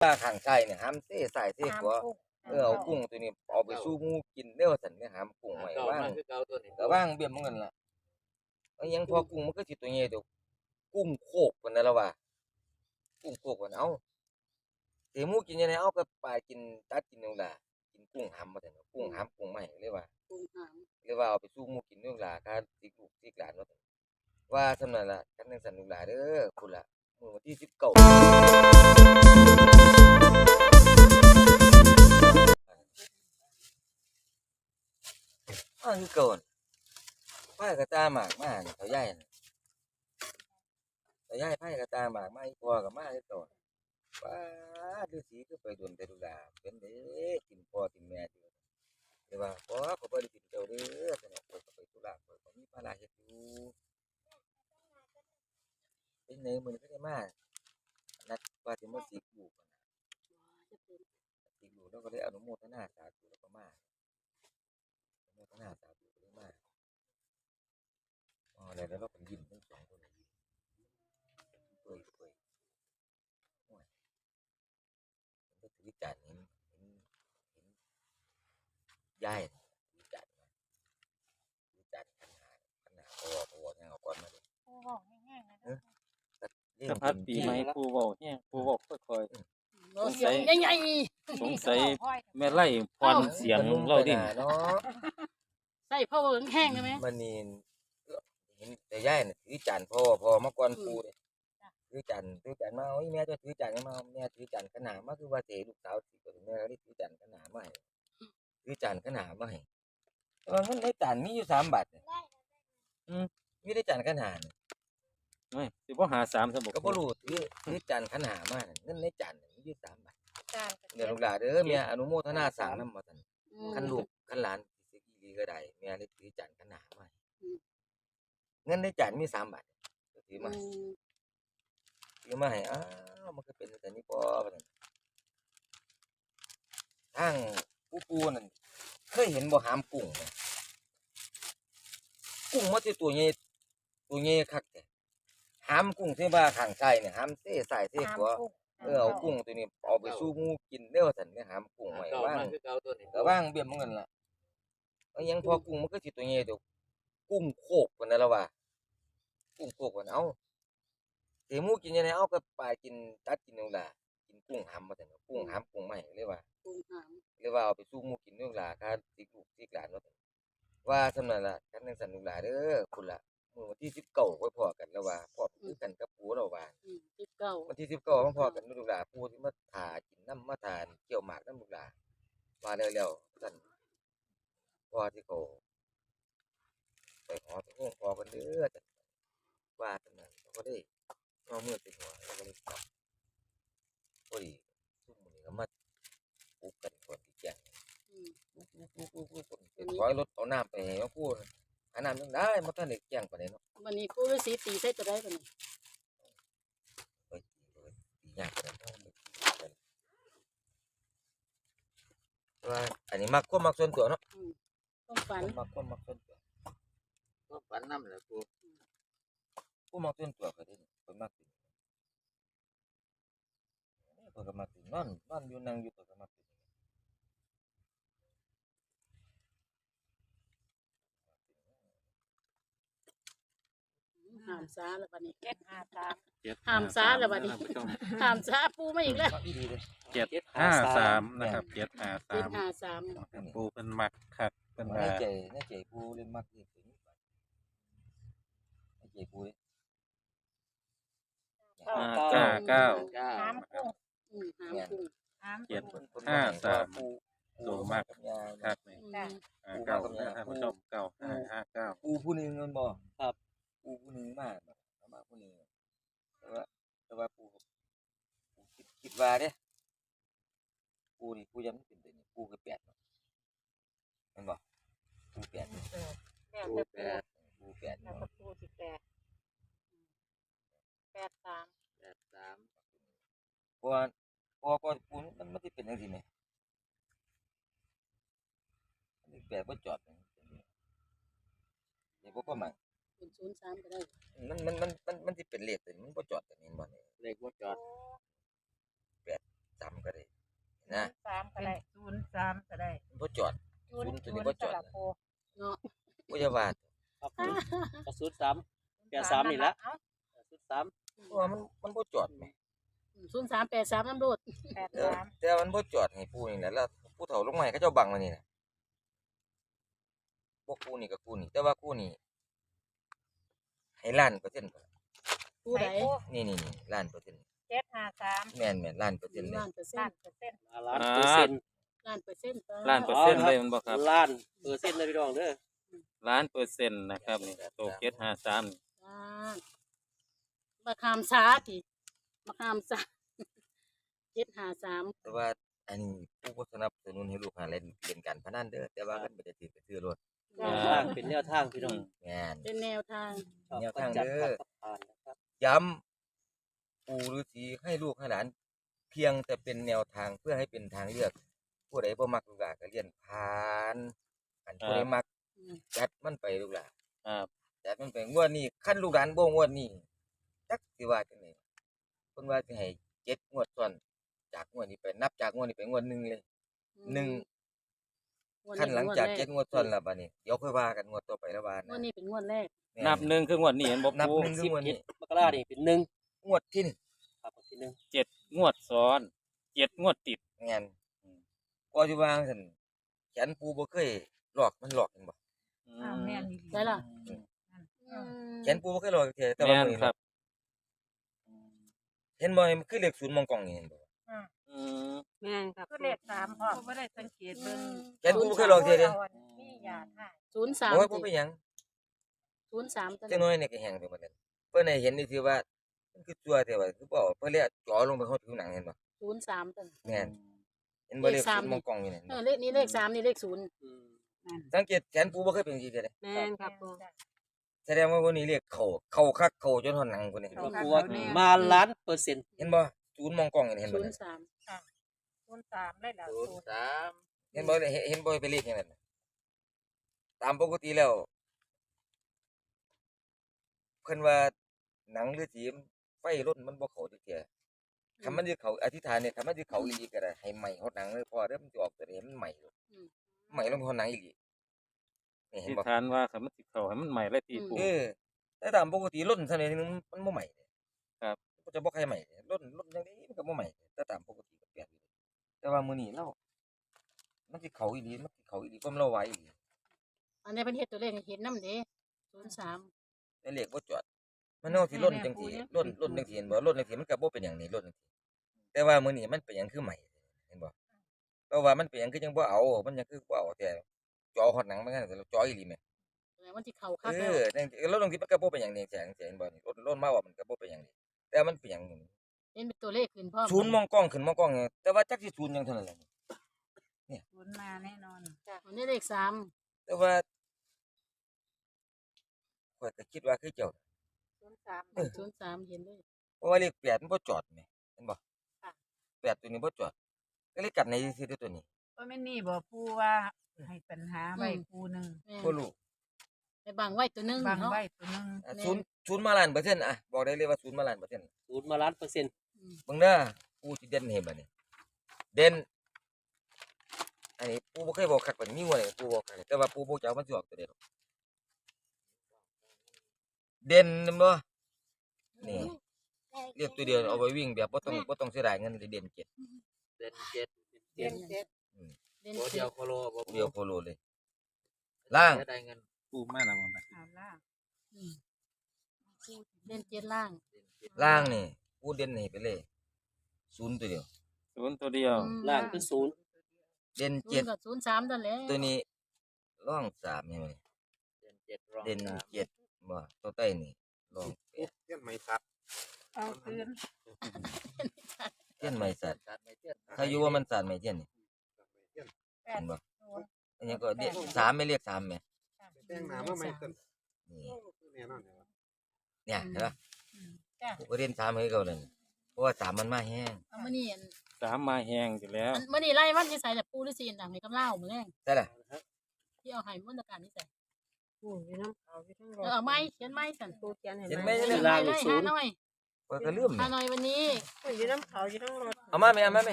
ปลาข้างใต้เนี่ยห้ามเซ่ใส่เซ่ขวาเออเอากุ้งตัวนี้เอาไปสู้หมูกินเด้อสั่นเนี่ยห้ามกุ้งไว้เก่าว่างมันคือเก่าตัวนี้ก็ว่างเบี้ยมันเงินล่ะเอายังพอกุ้งมันก็สิตัวใหญ่ดอกกุ้งโคกพุ่นน่ะละว่ากุ้งโคกพุ่นเอาเสียหมูกินยังไงเอาก็ปลากินตัดกินนู่นล่ะกินกุ้งหำมาแต่นกุ้งหำกุ้งใหม่เรียกว่ากุ้งหามเรียกว่าเอาไปสู้หมูกินนู่นล่ะการติกลูกติกหลานว่าซั่นว่าสำนั้นล่ะกันจังซั่นลูกหลานเด้อคุณล่ะ มื้อวันที่19อ้าวคือเก่าน่ะไผกระตาหมากมานี่เขาใหญ่เขาใหญ่ไผกระตาหมากมาอีพ่อก็มาคือเก่าน่ะว้าฤาษีคือไปโดนแต่ลูกหลาเป็นเด้กินพ่อกินแม่อยู่เดี๋ยวว่าพ่อก็บ่ได้กินเจ้าเด้อแต่เนี่ยข้อยก็ไปธุระข้อยก็มีภาระเฮ็ดอยู่ เป็นไงมื้อก็ได้มานัดว่าสิมาสิกลูกนะสิกลูกแล้วก็ได้อนุโมทนาสาธุแล้วก็มาอนุโมทนาสาธุก็ได้มาอ๋อแล้วเราก็ยิ้มทั้งสองคนยิ้มเปื่อยเปื่อยโอ้ยมันก็ถือจานเห็นเห็นเห็นย่ายน่ะวิจารณ์มาวิจารณ์ขนาดขนาดพอพอเนี่ยเอาก่อนมาเลย สพัดปีใหม่ปูเว้าแฮงปูเว้าค่อยเสียงใหญ่ๆสงสัยแม่ไล่พรเสียงเราดิเนาะๆใส่พ่อเวิงแห้งได้ไหมมันนี่เห็นแต่ย่ายน่ะถือจานพ่อพ่อมาก่อนปูเลยถือจานถือจานมาโอ้ยแม่จะถือจานมาแม่ถือจานขนาดมาคือว่าเตลูกสาวสิก็แม่ก็ได้ถือจานขนาดมาให้ถือจานขนาดมาให้แต่ว่าเงินในจานมีอยู่สามบาทเนี่ยอืมมีได้จานขนาดเนี่ย เฮ้ยสิบ่หาสามซะบ่ก็บ่รู้ถือถือจานขนาดมาน่ะเงินในจานน่ะมีอยู่สามบาทเดี๋ยวลูกหลานเด้อเมียอนุโมทนาสร้างนำมาซั่นคันลูกคันหลานสิสิอีหลีก็ได้เมียเลยถือจานขนาดมาให้เงินในจานมีสามบาทก็ถือมาให้ถือมาให้อ้าวมันก็เป็นแต่นี้พอว่าซั่นทางปูปูนั่นเคยเห็นบ่หามกุ้งไหมกุ้งมันสิตัวใหญ่ตัวใหญ่คักแท้ หามกุ้งที่ว่าข้างใต้เนี่ยหามเซ่ใส่เซ่ขวาเออเอากุ้งตัวนี้เอาไปสู้หมูกินเด้อสันเนี่ยหามกุ้งไว้เก่าว่างมันคือเก่าตัวนี้ก็ว่างเบี้ยมันเงินล่ะเอายังพอกุ้งมันก็สิตัวใหญ่ดอกกุ้งโคกพุ่นน่ะละว่ากุ้งโคกพุ่นเอาเสียหมูกินยังไงเอาก็ปลากินตัดกินนู่นล่ะกินกุ้งหำมาแต่นกุ้งหำกุ้งใหม่เรียกว่ากุ้งหามเรียกว่าเอาไปสู้หมูกินนู่นล่ะค่าสิกลูกสิกหลานว่าซั่นว่าสำนั้นล่ะกันจังซั่นลูกหลานเด้อคุณล่ะมื้อวันที่19ไว้พอกัน ที่สิบเก้ามาพอกันลูกหลานผู้ที่มาถ่ากินน้ำมาทานเกี่ยวหมากน้ำลูกหลานมาเร็วๆท่านพอที่เขาไปหอไปห้องพอกันเด้อแต่ว่าแต่นั้นเขาก็ได้เอามือติดหัวแล้วก็เลยกลับพอดีทุกมือนี้ก็มาปลุกกันก่อนที่แจ้งอืมปลุกปลุกปลุกปลุกปลุกคนเป็นถอยรถเอาน้ำไปให้เขาพูดหาน้ำยังได้มาท่านเด็กแจ้งไปานใดเนาะวันนี้ปูฤาษีตีใส่จะได้ปะนี่ไปตีเลยตียากกันเนาะว่าอั นนี้มักความมักส่วนตัวเนาะต้องฝันมักความมักส่วนตัวก็ฝันนำแหละกูผู้มักส่วนตัวก็ได้นี่คนมักสิเพิ่นก็มักสินอนนอนอยู่นั่งอยู่เพิ่นก็มักสิ ห้ามซาแล้วบัดนี้เจ็ดห้าสามเจ็ดห้ามซาแล้วบัดนี้ท่านผู้ชมห้ามซาปูมาอีกแล้วมักอีหลีเด้เจ็ดห้าสามนะครับเจ็ดห้าเจ็สาดมห้าสามปูเป็นมักคักเป็นในว่าใจในใจผู้เล่นมักนี่เป็นในใจผู้เด้ห้าเก้าเก้า เก้าน้ำกุ้งอืมห้ามกุ้งน้ำเจ็ด กุ้งเพิ่นห้าสามผู้โตมากกับยาคักนี่อืม ห้าเก้านะท่านผู้ชมเก้าห้าห้าเก้าผู้ผู้หนึงมันบ่ครับ ผู้ผู้หนึงมากมาผู้หนึงแต่ว่าแต่ว่าผู้ผู้คิดคิดว่าเด้ผู้นี่ผู้ยังเป็นตัวนี้ผู้คือแปดเนาะแม่นบ่ผู้แปดนี่แปดกูแล้วแปดผู้แปดแล้วเนาะก็ปูสิบแปดแปดสามแปดสามเพราะว่าเพราะว่าก่อนปูนมันมันสิเป็นจังซี่แหมอันนี้แปดบ่จอดจังซี่เดี๋ยวบ่ประมาณ เป็นศูนย์สามก็ได้มันมันมันมันมันสิเป็นเลขตัวนี้มันบ่จอดตัวนี้บ่เนี่ยเลขว่าจอดสามนะสามก็ได้ศูนย์สามก็ได้มันบ่จอดศูนย์ศูนย์ตัวนี้บ่จอดสลับโพเนาะบ่จะว่าครับผมก็ศูนย์สามแปดสามนี่ละเอ้าศูนย์สามเพราะว่ามันมันบ่จอดแหมศูนย์สามแปดสามน้ำโดดแปดแต่สามแต่มันบ่จอดให้ปูนี่แหละแล้วผู้เฒ่าลงมาให้เขาเจ้าบังมานี่น่ะบ่กูนี่กับกูนี่แต่ว่ากูนี่ ให้ล้านเปอร์เซ็นต์พุ่นล่ะผู้ใดนี่นี่นี่ล้านเปอร์เซ็นต์เจ็ดห้าสามแม่นแม่นล้านเปอร์เซ็นต์เลยล้านเปอร์เซ็ล้านต์นเปอร์เซ็นต์ล้านเปอร์เซ็นต์ล้านเปอร์เซ็นต์ล้านเปอร์เซ็นต์เลยมันบอกครับล้านเปอร์เซ็นต์เลยพี่น้องเด้อล้านเปอร์เซ็นต์นะครับนี่โตเก็ตห้าสามล้านมะขามสาทีมะขามสาเจ็ดห้าสามแต่ว่าอันนี้ผู้บ่สนับสนุนให้ลูกหาเล่นเล่นการพนันเด้อแต่ว่ามันบ่ได้ถือก็ถือรถ แนวทางเป็นแนวทางพี่น้องแม่น เป็นแนวทาง ชอบแนวก็ทางจัดเด้อขัดผ่านนะครับย้ำปู่ฤาษีให้ลูกให้หลาน เพียงแต่เป็นแนวทางเพื่อให้เป็นทางเลือก ผู้ใดบ่มักลูกหลานก็เรียนผ่านอันผู้ใดมักอืม จัดมันไปลูกหลานครับจัดมันไปงวดนี้คันลูกหลานบ่งวดนี้จักสิว่าจังได๋เพิ่นว่าสิให้เจ็ดงวดซ้อนจากงวดนี้ไปนับจากงวดนี้ไปงวดหนึงเลยหนึ่งงวด ขั้นหลังจากป็นเจ็ดงวดซ้อนแล้วบัดนี้เดี๋ยวค่อยว่ากันงวดต่อไปแล้วว่างวดนี้เป็นงวดแรกแม่นับหนึ่งคืองวดนี้เห็นบอกนับปูหนึ่งคืสิอบงวดเจ็นี้ดมกรานี่เป็นหนึ่งงวดที่หนึ่งครับที่หนึ่งเจ็ดงวดซ้อนเจ็ดงวดติด งานก็สิว่าซั่นฉันปูบ่เคยหลอกมันหลอกกันบ่อ้าวแม่นดีได้ล่ะแขนปูบ่เคยหลอกจักเทื่อแต่แม่ว่านมื้อนี้ครับ เห็นบ่มันคือเลขศูนย์มองกล้องนี่เห็นบ่อืม แม่นครับคือเลขสามพ่อไม่ได้สังเกตเบิ่งแขนปูบ่เคยหลอกเทื่อเด้มียาท่าศูนย์สามโอ้ยบ่เป็นหยังศูนย์สามตัวจังน้อยนี่ก็แห้งไปหมดแล้วเพิ่นให้เห็นนี่คือว่ามันคือตัวแต่ว่าคือบ่เพิ่นเรียกจ่อลงไปเข้าผิวหนังเห็นบ่ศูนย์สามตัว แม่นเห็นบ่เลขเลขสามศูนย์มองกล้องนี่เห็นเอบ่อเลขนี้เลขสามนี่เลขศูนย์อืมสังเกตแขนปูบ่เคยเป็นจังซี่เด้แม่นครับปูแสดงว่าคนนี้เรียกเข้าเข้าคักเข้าจนหอนหนังคนนี้ก็กลัวมาล้านเปอร์เซ็นต์เห็นบ่ศูนย์มองกล้องนี่เห็นศูบ่นเนี่ยย์สาม ศูนย์สามได้แล้วศูศูนนย์ย์สามเห็นบ่เห็นเห็นบ่เป็นเลขอย่างนั้นน่ะตามปกติแล้ว เพิ่นว่าหนังหรือสีไฟรถมันบ่เข้าจักเที่ยคันมันสิเข้าอธิษฐานเนี่ยคันมันสิเข้าอีหลีก็ได้ให้ไหม้ฮอดหนังเลยพอเด้อมันสิออกตัวนี้มันไหม้เลยไหม้ลงฮอดหนังอีหลีนี่เห็นที่บ่ทานว่าคำมันติดเขาให้มันใหม่เลยตีปูเออแต่ตามปกติรถซั่นนี่มันมันบ่ไหม้เด้ครับมันจะบ่ใครใหม่รถรถจังได๋มันก็บ่ใหม่แต่ตามปกติก็แปลกอยู่ แต่ว่ามื้อนี้เรามันสิเข้าอีหลีมันสิเข้าอีหลีความเราไหวอีหลีอันนี้เป็นเฮ็ดตัวเลขให้เห็นน้ำเด้ศูนย์สาม แต่เลขบ่จอด มันเอาสิล่นจังซี่ล่นล่นจังซี่เห็นบ่ล่นจังซี่มันก็บ่เป็นหยังนี่ล่นจังซี่แต่ว่ามื้อนี้มันเป็นหยังคือใหม่เห็นบ่เพราะว่ามันเป็นหยังคือจังบ่เอา มันยังคือบ่เอาแต่จอฮอดหนังมันกันแต่เราจออีหลีแหมแสดงว่าที่เขาเอคักแล้วอจังซี่รถจังซี่มันก็บ่เป็นหยังนี่แสงเห็นบ่นี่รถรถมาว่ามันก็บ่เป็นหยังนี่แต่มันเป็นหยัง เห็นเป็นตัวเลขขึ้นพร้อมศูนย์มองกล้องขึ้นมองกล้องเนี่ยแต่ว่าจักสิศูนย์หยังเท่านั้นแหละศูนย์มาแน่นอนอันนี้เลขสามแต่ว่าข้อยก็คิดว่าคือเจ้า ศูนย์สามศูนย์สามเห็นเลย เพราะว่าเลขแปดมันบ่จอดแหมเห็นบ่ค่ะ แปดตัวนี้บ่จอด ก็เลยกัดในซื่อๆตัวนี้ก็ไม่นี่บอกผู้ว่าให้ปัญหาไว้ผู้หนึ่งแม่นบ่รู้ไปบังไว้ตัวหนึงบังเนาะ ไว้ตัวหนึ่ง อะแม่นศูนย์ศูนย์มาล้านเปอร์เซ็นต์อะบอกได้เลยว่าศูนย์มาล้านเปอร์เซ็นต์ ศูนย์มาล้านเปอร์เซ็นต์เบิ่งเด้อกูสิเด่นให้บัดนี้เด่นอันนี้ปูบ่เคยบอกคักปานนี้มีหัวนี่ปูบอกคักแต่ว่าปูบ่จะเอามันสิออกตัวเดียวเด่นแม่นบ่นี่เรียกตัวเดียวเอาไว้วิ่งแบบบ่ต้องบ่ต้องเสียดายเงินเลยเด่นเจ็ดเดือนเจ็ดเจ็ดเจ็ดเล่นตัวเจ็เดียวดโคโลบ่เดียวโคโลเลยล่างจะได้เงินปูมาแล้วบ่แม่เอาล่างอืมเล่นเจ็ดล่างเดือนเจ็ดล่างนี่ กูเด่นให้ไปเลยศูนย์ตัวเดียว ศูนย์ตัวเดียวอืมล่างคือศูนย์เด่นศูนเจ็ดย์กับศูนย์สามตัวแหล้วตัวนี้ร่องสามใช่ไหมเดือนเจ็ดรองเด่นสามเจ็ดบ่ตัวใต้นี่ร่องแปดเทียนไม่สัตว์เอาคืนเทียนไม่สัตว์สัตว์ไม่เทียนใครอยู่ว่ามันสัตว์ไม่เทียนนี่แปเห็ดนบ่ศูนย์อันนี้ก็เรียกสามไม่เรียกสามไหมแต่งหนามาใหม่ต้นนี่แน่นอนเลยเนี่ยเห็นปะ จ้ะ กูก็เรียนสามให้เขาเลยเพราะว่าสามมันมาแห้งเอามื้อนี้อันสามมาแห้งอยู่แล้วอันมื้อนี้ไล่วันที่ใส่แต่ปูหรือซีนต่างให้กำเล่ามื้อแรงใช่ล่ะที่เอาให้มนตการนี่ใส่ปูอยู่น้ำเขาอยู่ทั้งรเอถอเอาไม้เขียนไม้สั่นปูเขียนเห็นเห็นไหไหมมเขียนไม้เลยหาหน่อยข้อยก็ลืมหาหน่อยวันนี้ปูอยู่น้ำเขาอยู่ทั้งรถเอามาไหมเอามาไหม